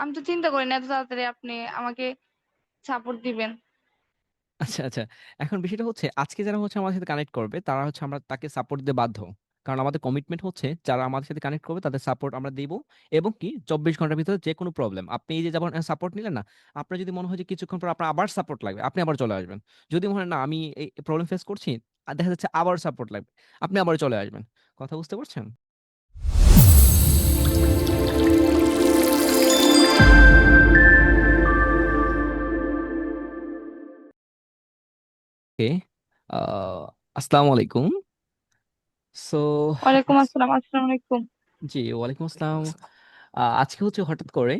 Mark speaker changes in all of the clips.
Speaker 1: আমি তো চিন্তা করি না এত তাড়াতাড়ি আপনি আমাকে সাপোর্ট দিবেন।
Speaker 2: আচ্ছা, আচ্ছা। এখন বিষয়টা হচ্ছে আজকে যারা হচ্ছে আমাদের সাথে কানেক্ট করবে তারা হচ্ছে আমরা তাকে সাপোর্ট দিতে বাধ্য। কারণ আমাদের কমিটমেন্ট হচ্ছে যারা আমাদের সাথে কানেক্ট করবে তাদের সাপোর্ট আমরা দিব এবং কি ২৪ ঘণ্টার ভিতরে যেকোনো প্রবলেম আপনি এই যে যেমন সাপোর্ট নিলেন না? আপনার যদি মনে হয় যে কিছুক্ষণ পর আপনার আবার সাপোর্ট লাগবে, আপনি আবার চলে আসবেন। যদি মনে হয় না আমি এই প্রবলেম ফেস করছি, আর দেখা যাচ্ছে আবার সাপোর্ট লাগবে। আপনি আবার চলে আসবেন। কথা বুঝতে পারছেন? ওকে। আসসালামু আলাইকুম। সো
Speaker 1: ওয়ালাইকুম আসসালাম। আসসালামু আলাইকুম।
Speaker 2: জি, ওয়ালাইকুম আসসালাম। আজকে হচ্ছে হঠাৎ করে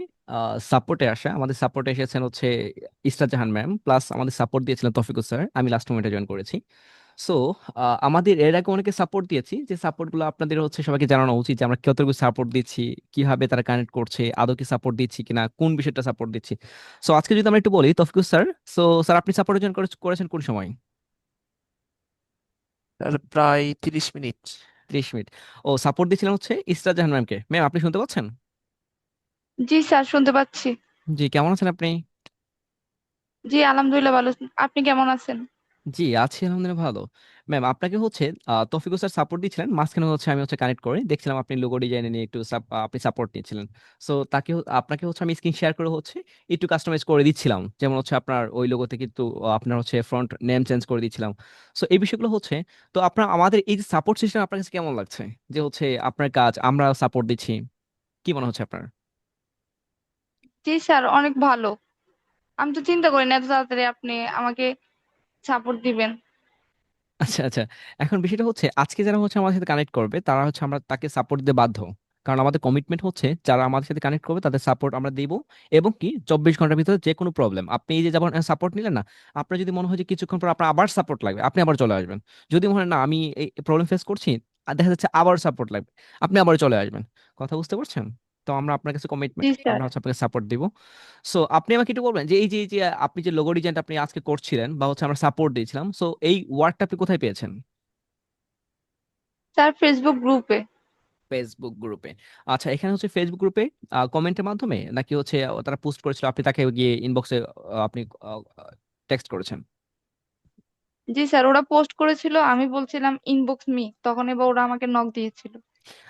Speaker 2: সাপোর্টে আসা। আমাদের সাপোর্টে এসেছেন হচ্ছে ইসরাত জাহান ম্যাম প্লাস আমাদের সাপোর্ট দিয়েছিলেন তৌফিকুল স্যার। আমি লাস্ট মোমেন্টে জয়েন করেছি। সো আমাদের এর আগে অনেকে সাপোর্ট দিয়েছি। যে সাপোর্টগুলো আপনাদের হচ্ছে সবাইকে জানানো উচিত যে আমরা কতটুকু সাপোর্ট দিচ্ছি, কীভাবে তারা কানেক্ট করছে, আদৌ কি সাপোর্ট দিচ্ছি কিনা, কোন বিষয়টা সাপোর্ট দিচ্ছি। সো আজকে যদি আমরা একটু বলি তৌফিকুল স্যার, সো স্যার আপনি সাপোর্টে জয়েন করেছেন কোন সময়?
Speaker 3: আর প্রায় ৩০ মিনিট।
Speaker 2: ৩০ মিনিট। ও সাপোর্ট দিয়েছিলাম হচ্ছে ইসরা জাহান ম্যামকে। ম্যাম আপনি শুনতে পাচ্ছেন?
Speaker 1: জি স্যার শুনতে পাচ্ছি।
Speaker 2: জি, কেমন আছেন আপনি?
Speaker 1: জি আলহামদুলিল্লাহ ভালো। আপনি কেমন আছেন?
Speaker 2: জি, আছি আলহামদুলিল্লাহ ভালো। ম্যাম আপনাকে হচ্ছে, আ তৌফিকুল স্যার সাপোর্ট দিচ্ছিলেন। মাঝখানে হচ্ছে আমি হচ্ছে কানেক্ট করে দেখছিলাম আপনি লোগো ডিজাইন নিয়ে একটু আপনি সাপোর্ট নিচ্ছিলেন। সো তাকে আপনাকে হচ্ছে আমি স্ক্রিন শেয়ার করে হচ্ছে একটু কাস্টমাইজ করে দিচ্ছিলাম। যেমন হচ্ছে আপনার ওই লোগোতে কিন্তু আপনার হচ্ছে ফ্রন্ট নেম চেঞ্জ করে দিচ্ছিলাম। সো এই বিষয়গুলো হচ্ছে, তো আপনার আমাদের এই যে সাপোর্ট সিস্টেম আপনার কাছে কেমন লাগছে? যে হচ্ছে আপনার কাজ আমরা সাপোর্ট দিচ্ছি। কি মনে হচ্ছে আপনার?
Speaker 1: জি স্যার, অনেক ভালো। আমি তো চিন্তা করি না এত তাড়াতাড়ি আপনি আমাকে সাপোর্ট দিবেন।
Speaker 2: আচ্ছা, আচ্ছা। এখন বিষয়টা হচ্ছে আজকে যারা হচ্ছে আমাদের সাথে কানেক্ট করবে তারা হচ্ছে আমরা তাকে সাপোর্ট দিতে বাধ্য। কারণ আমাদের কমিটমেন্ট হচ্ছে যারা আমাদের সাথে কানেক্ট করবে তাদের সাপোর্ট আমরা দিব এবং কি ২৪ ঘণ্টার ভিতরে যেকোনো প্রবলেম আপনি এই যে যেমন সাপোর্ট নিলেন না? আপনার যদি মনে হয় যে কিছুক্ষণ পর আপনার আবার সাপোর্ট লাগবে, আপনি আবার চলে আসবেন। যদি মনে হয় না আমি এই প্রবলেম ফেস করছি, দেখা যাচ্ছে আবার সাপোর্ট লাগবে। আপনি আবার চলে আসবেন। কথা বুঝতে পারছেন? তো আমরা আপনার কাছে কমিটমেন্ট আমরা হচ্ছে আপনাকে সাপোর্ট দিব। সো আপনি আমাকে একটু বলবেন যে এই যে, এই যে আপনি যে লোগো ডিজাইনটা আপনি আজকে করছিলেন বা হচ্ছে আমরা সাপোর্ট দিয়েছিলাম। সো এই ওয়ার্কটা আপনি কোথায় পেয়েছেন?
Speaker 1: স্যার ফেসবুক গ্রুপে।
Speaker 2: ফেসবুক গ্রুপে। আচ্ছা এখানে হচ্ছে ফেসবুক গ্রুপে কমেন্টের মাধ্যমে নাকি হচ্ছে তারা পোস্ট করেছিল আপনি তাকে গিয়ে ইনবক্সে আপনি টেক্সট করেছেন?
Speaker 1: জি স্যার ওরা পোস্ট করেছিল আমি বলছিলাম ইনবক্স মি তখন এবার ওরা আমাকে নক দিয়েছিল।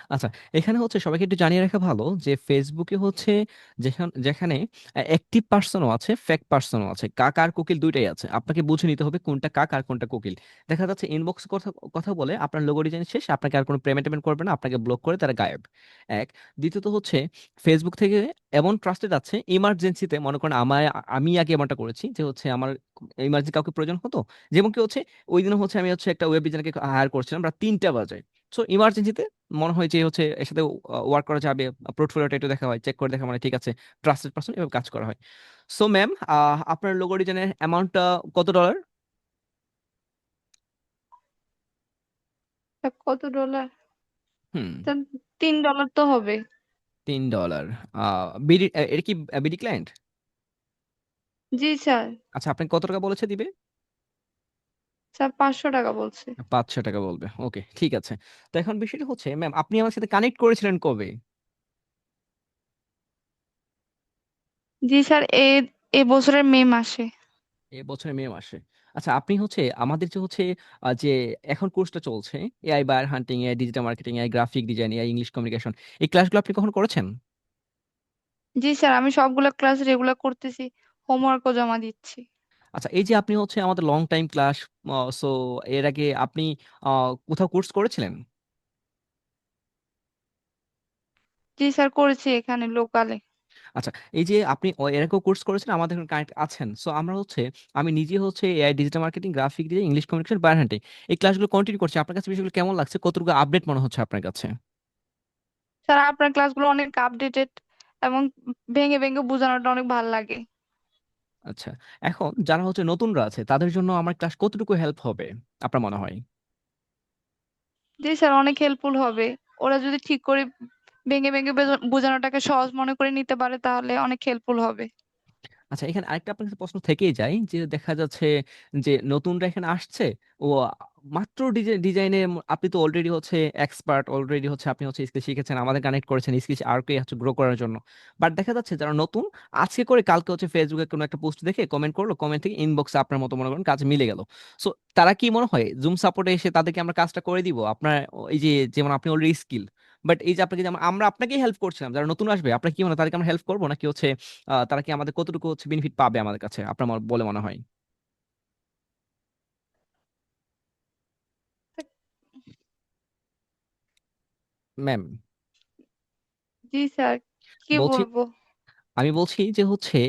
Speaker 2: আচ্ছা, এখানে হচ্ছে সবাইকে একটু জানিয়ে রাখা ভালো যে ফেসবুকে হচ্ছে যেখান যেখানে অ্যা অ্যাক্টিভ পারসন ও আছে, ফেক পারসন ও আছে। কাক আর কোকিল ২ টাই আছে। আপনাকে বুঝে নিতে হবে কোনটা কাক আর কোনটা কোকিল। দেখা যাচ্ছে ইনবক্স কথা কথা বলে আপনার লোগো ডিজাইন শেষ, আপনাকে আর কোনো পেমেন্ট-টেমেন্ট করবে না, আপনাকে ব্লক করে তারা গায়েব। ১ দ্বিতীয়ত হচ্ছে ফেসবুক থেকে এমন ট্রাস্টেড আছে ইমার্জেন্সিতে মনে করেন আমায় আমি আগে এমনটা করেছি যে হচ্ছে আমার ইমার্জেন্সি কাউকে প্রয়োজন হতো। যেমন কি হচ্ছে ঐদিনও হচ্ছে আমি হচ্ছে একটা ওয়েব ডিজাইনারকে হায়ার করছিলাম রাত ৩টা বাজে। সো ইমার্জেন্সিতে মনে হয় যে হচ্ছে এর সাথে ওয়ার্ক করা যাবে। পোর্টফোলিওটা একটু দেখা হয়। চেক করে দেখা মানে ঠিক আছে। ট্রাস্টেড পারসন এভাবে কাজ করা হয়। সো ম্যাম আপনার লোগো ডিজাইনের অ্যামাউন্টটা কত ডলার?
Speaker 1: কত ডলার?
Speaker 2: হুম।
Speaker 1: তিন $৩ তো হবে।
Speaker 2: $৩ আ বিডি এটা কি বিডি ক্লায়েন্ট?
Speaker 1: জি স্যার।
Speaker 2: আচ্ছা আপনি কত টাকা বলেছে দিবে?
Speaker 1: স্যার ৳৫০০ বলছে।
Speaker 2: ৳৫০০ বলবে। ওকে ঠিক আছে। তো এখন বিষয়টা হচ্ছে ম্যাম আপনি আমার সাথে কানেক্ট করেছিলেন কবে?
Speaker 1: জি স্যার এ এ বছরের মে মাসে।
Speaker 2: এ বছরের মে মাসে। আচ্ছা আপনি হচ্ছে আমাদের যে হচ্ছে আ যে এখন কোর্সটা চলছে AI buyer hunting, AI digital marketing, AI graphic design, AI English communication এই ক্লাসগুলো আপনি কখনো করেছেন?
Speaker 1: জি স্যার আমি সবগুলা ক্লাস রেগুলার করতেছি। হোমওয়ার্কও জমা দিচ্ছি।
Speaker 2: আচ্ছা এই যে আপনি হচ্ছে আমাদের লং টাইম ক্লাস সো এর আগে আপনি আ কোথাও কোর্স করেছিলেন?
Speaker 1: জি স্যার করেছি এখানে লোকালে।
Speaker 2: আচ্ছা এই যে আপনি এর আগেও কোর্স করেছেন আমাদের এখানে কানেক্ট আছেন। সো আমরা হচ্ছে আমি নিজে হচ্ছে AI digital marketing, graphic design, English communication, buyer hunting এই ক্লাসগুলো কন্টিনিউ করছি। আপনার কাছে বিষয়গুলো কেমন লাগছে? কতটুকু আপডেট মনে হচ্ছে আপনার কাছে?
Speaker 1: স্যার আপনার ক্লাসগুলো অনেক আপডেটেড এবং ভেঙে, ভেঙে বোঝানোটা অনেক ভালো লাগে।
Speaker 2: আচ্ছা। এখন যারা হচ্ছে নতুনরা আছে তাদের জন্য আমার ক্লাস কতটুকু হেল্প হবে আপনার মনে হয়?
Speaker 1: জি স্যার অনেক হেল্পফুল হবে। ওরা যদি ঠিক করে ভেঙে, ভেঙে বোঝানোটাকে সহজ মনে করে নিতে পারে তাহলে অনেক হেল্পফুল হবে।
Speaker 2: আচ্ছা এখানে আরেকটা আপনার প্রশ্ন থেকেই যায় যে, দেখা যাচ্ছে যে, নতুনরা এখানে আসছে। ও মাত্র ডিজাইনে আপনি তো অলরেডি হচ্ছে এক্সপার্ট অলরেডি হচ্ছে আপনি হচ্ছে স্কিল শিখেছেন, আমাদের কানেক্ট করেছেন স্কিল আরকে হচ্ছে গ্রো করার জন্য। বাট দেখা যাচ্ছে যারা নতুন, আজকে করে কালকে হচ্ছে ফেসবুকে কোনো একটা পোস্ট দেখে কমেন্ট করল কমেন্ট থেকে ইনবক্সে আপনার মতো মনে করেন কাজ মিলে গেল। সো তারা কি মনে হয়? জুম সাপোর্টে এসে তাদেরকে আমরা কাজটা করে দিব? আপনার এই যে, যেমন আপনি অলরেডি স্কিল বাট এই যে আপনাকে আমরা আপনাকেই হেল্প করছিলাম যারা নতুন আসবে আপনার কি মনে হয় তাদেরকে আমরা হেল্প করব? নাকি হচ্ছে তারা কি আমাদের কতটুকু হচ্ছে বেনিফিট পাবে আমাদের কাছে? আপনার বলে মনে হয়? ম্যাম
Speaker 1: জি স্যার। কি বলব?
Speaker 2: আমি বলছি যে হচ্ছে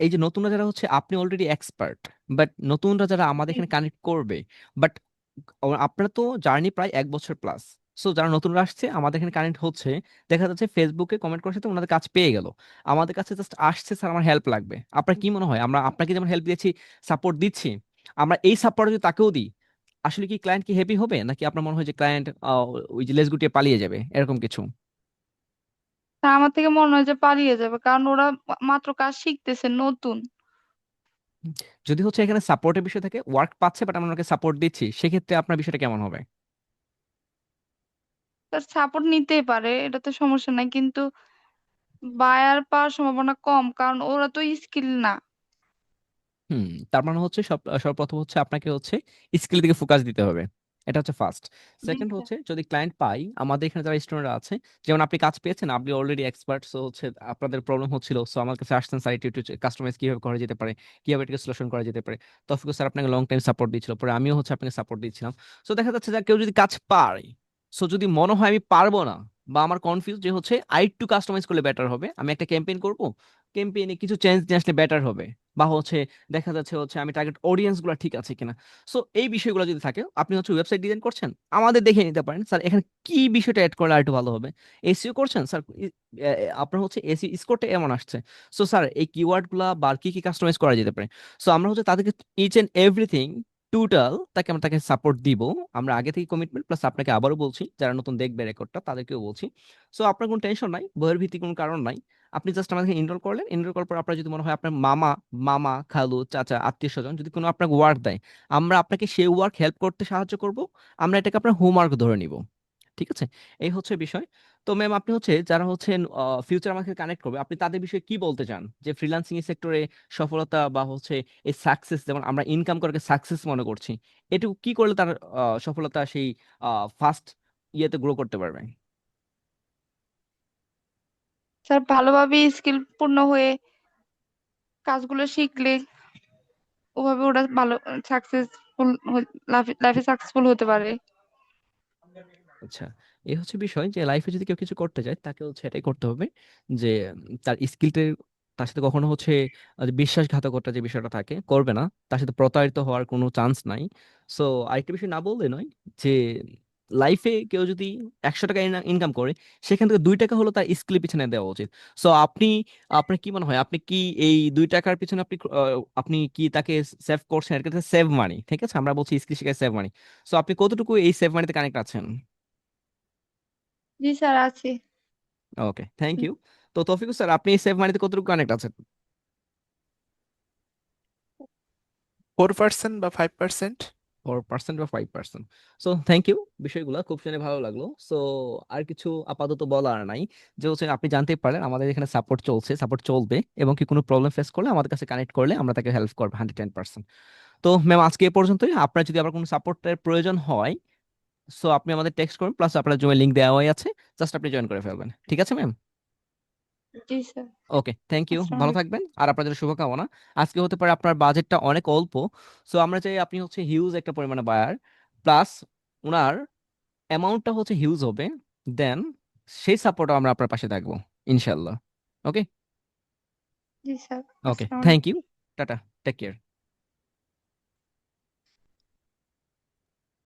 Speaker 2: এই যে নতুনরা যারা হচ্ছে আপনি অলরেডি এক্সপার্ট বাট নতুনরা যারা আমাদের এখানে কানেক্ট করবে বাট আপনার তো জার্নি প্রায় এক বছর প্লাস সো যারা নতুনরা আসছে আমাদের এখানে কানেক্ট হচ্ছে। দেখা যাচ্ছে ফেসবুকে কমেন্ট করছে সাথে ওনাদের কাজ পেয়ে গেল। আমাদের কাছে জাস্ট আসছে স্যার আমার হেল্প লাগবে। আপনার কি মনে হয়? আমরা আপনাকে যেমন হেল্প দিয়েছি সাপোর্ট দিচ্ছি আমরা এই সাপোর্ট যদি তাকেও দিই আসলে কি ক্লায়েন্ট কি হ্যাপি হবে? নাকি আপনার মনে হয় যে ক্লায়েন্ট ওই যে লেজ গুটিয়ে পালিয়ে যাবে? এরকম কিছু।
Speaker 1: আমার থেকে মনে হয় যে পালিয়ে যাবে। কারণ ওরা মাত্র কাজ শিখতেছে নতুন।
Speaker 2: যদি হচ্ছে এখানে সাপোর্টের বিষয় থাকে ওয়ার্ক পাচ্ছে বাট আমরা ওনাকে সাপোর্ট দিচ্ছি সেক্ষেত্রে আপনার বিষয়টা কেমন হবে?
Speaker 1: তার সাপোর্ট নিতেই পারে এটা তো সমস্যা নাই। কিন্তু বায়ার পাওয়ার সম্ভাবনা কম কারণ ওরা তো স্কিল না।
Speaker 2: হুম তার মানে হচ্ছে সব সর্বপ্রথম হচ্ছে আপনাকে হচ্ছে স্কিল দিকে ফোকাস দিতে হবে। এটা হচ্ছে ফার্স্ট সেকেন্ড হচ্ছে যদি ক্লায়েন্ট পাই আমাদের এখানে যারা স্টুডেন্ট আছে যেমন আপনি কাজ পেয়েছেন আপনি অলরেডি এক্সপার্ট সো হচ্ছে আপনাদের প্রবলেম হচ্ছিল সো আমার কাছে আসছেন স্যার একটু কাস্টমাইজ কীভাবে করা যেতে পারে কীভাবে এটাকে সলিউশন করা যেতে পারে। তফিকুল স্যার আপনাকে লং টাইম সাপোর্ট দিচ্ছিল পরে আমিও হচ্ছে আপনাকে সাপোর্ট দিচ্ছিলাম। সো দেখা যাচ্ছে যে কেউ যদি কাজ পারে সো যদি মনে হয় আমি পারব না বা আমার কনফিউজ যে হচ্ছে আই টু কাস্টমাইজ করলে বেটার হবে। আমি একটা ক্যাম্পেইন করব ক্যাম্পেইনে কিছু চেঞ্জ নিয়ে আসলে বেটার হবে। বা হচ্ছে, দেখা যাচ্ছে হচ্ছে আমি টার্গেট অডিয়েন্সগুলো ঠিক আছে কিনা। সো এই বিষয়গুলো যদি থাকে, আপনি হচ্ছে ওয়েবসাইট ডিজাইন করছেন, আমাদের দেখে নিতে পারেন, স্যার, এখানে কি বিষয়টা অ্যাড করলে আরেকটু ভালো হবে? এসিও করছেন, স্যার আপনার হচ্ছে এসি স্কোরটা এমন আসছে। সো স্যার, এই কিওয়ার্ডগুলা বা কি কি কাস্টমাইজ করা যেতে পারে? সো আমরা হচ্ছে তাদেরকে ইচ এন্ড এভরিথিং টোটাল তাকে আমরা তাকে সাপোর্ট দিব। আমরা আগে থেকে কমিটমেন্ট প্লাস আপনাকে আবারও বলছি, যারা নতুন দেখবে রেকর্ডটা তাদেরকেও বলছি। সো আপনার কোনো টেনশন নাই, বইয়ের ভিত্তিক কোনো কারণ নাই। আপনি জাস্ট আমাকে এনরোল করলেন এনরোল করার পর আপনার যদি মনে হয় আপনার মামা মামা, খালু, চাচা, আত্মীয় স্বজন যদি কোনো আপনাকে ওয়ার্ক দেয়, আমরা আপনাকে সেই ওয়ার্ক হেল্প করতে সাহায্য করব। আমরা এটাকে আপনার হোমওয়ার্ক ধরে নিব। ঠিক আছে? এই হচ্ছে বিষয়। তো ম্যাম আপনি হচ্ছে যারা হচ্ছে ফিউচার আমাকে কানেক্ট করবে, আপনি তাদের বিষয়ে কি বলতে চান? যে ফ্রিল্যান্সিং সেক্টরে সফলতা বা হচ্ছে এই সাকসেস যেমন আমরা ইনকাম করাকে সাকসেস মনে করছি, এটুকু কি করলে তার সফলতা সেই ফার্স্ট ইয়েতে গ্রো করতে পারবে?
Speaker 1: স্যার ভালোভাবে স্কিল পূর্ণ হয়ে কাজগুলো শিখলে ওভাবে ওরা ভালো সাকসেসফুল লাইফে সাকসেসফুল হতে পারে।
Speaker 2: আচ্ছা এই হচ্ছে বিষয় যে লাইফে যদি কেউ কিছু করতে চায় তাকে হচ্ছে এটাই করতে হবে যে, তার স্কিলটা তার সাথে কখনো হচ্ছে বিশ্বাসঘাতকতা যে বিষয়টা থাকে, করবে না। তার সাথে প্রতারিত হওয়ার কোনো চান্স নাই। সো আরেকটা বিষয় না বললে নয় যে লাইফে কেউ যদি একশো টাকা ইনকাম করে, সেখান থেকে দুই টাকা হলো তার স্কিল পিছনে দেওয়া উচিত। সো আপনি, আপনার কি মনে হয়? আপনি কি এই দুই টাকার পিছনে আপনি আপনি কি তাকে সেভ করছেন? এর সেভ মানি ঠিক আছে? আমরা বলছি স্কিল শিখায় সেভ মানি সো আপনি কতটুকু এই সেভ মানিতে কানেক্ট আছেন?
Speaker 1: জি স্যার আছে।
Speaker 2: Okay thank you. তো তৌফিকুল স্যার আপনি সেভ মানিতে কতটুকু কানেক্ট আছেন?
Speaker 3: ফোর পার্সেন্ট বা ফাইভ পার্সেন্ট
Speaker 2: ফোর পার্সেন্ট বা five percent so thank you বিষয়গুলো খুব শুনে ভালো লাগল। সো আর কিছু আপাতত বলার নাই। যে হচ্ছে আপনি জানতেই পারলেন আমাদের এখানে সাপোর্ট চলছে সাপোর্ট চলবে এবং কি কোনো প্রবলেম ফেস করলে আমাদের কাছে কানেক্ট করলে আমরা তাকে হেল্প করব হান্ড্রেড টেন পার্সেন্ট তো ম্যাম আজকে এ পর্যন্তই। আপনার যদি আবার কোনো সাপোর্টের প্রয়োজন হয় সো আপনি আমাদের টেক্সট করুন প্লাস আপনার জন্য লিঙ্ক দেওয়াই আছে। জাস্ট আপনি জয়েন করে ফেলবেন। ঠিক আছে ম্যাম
Speaker 1: জি স্যার
Speaker 2: ওকে থ্যাংক ইউ ভালো থাকবেন। আর আপনাদের শুভকামনা। আজকে হতে পারে আপনার বাজেটটা অনেক অল্প। সো আমরা চাই আপনি হচ্ছে হিউজ একটা পরিমাণে বায়ার প্লাস ওনার অ্যামাউন্টটা হচ্ছে হিউজ হবে। দেন সেই সাপোর্টও আমরা আপনার পাশে থাকব ইনশাল্লাহ okay
Speaker 1: G sir
Speaker 2: okay thank you tata take care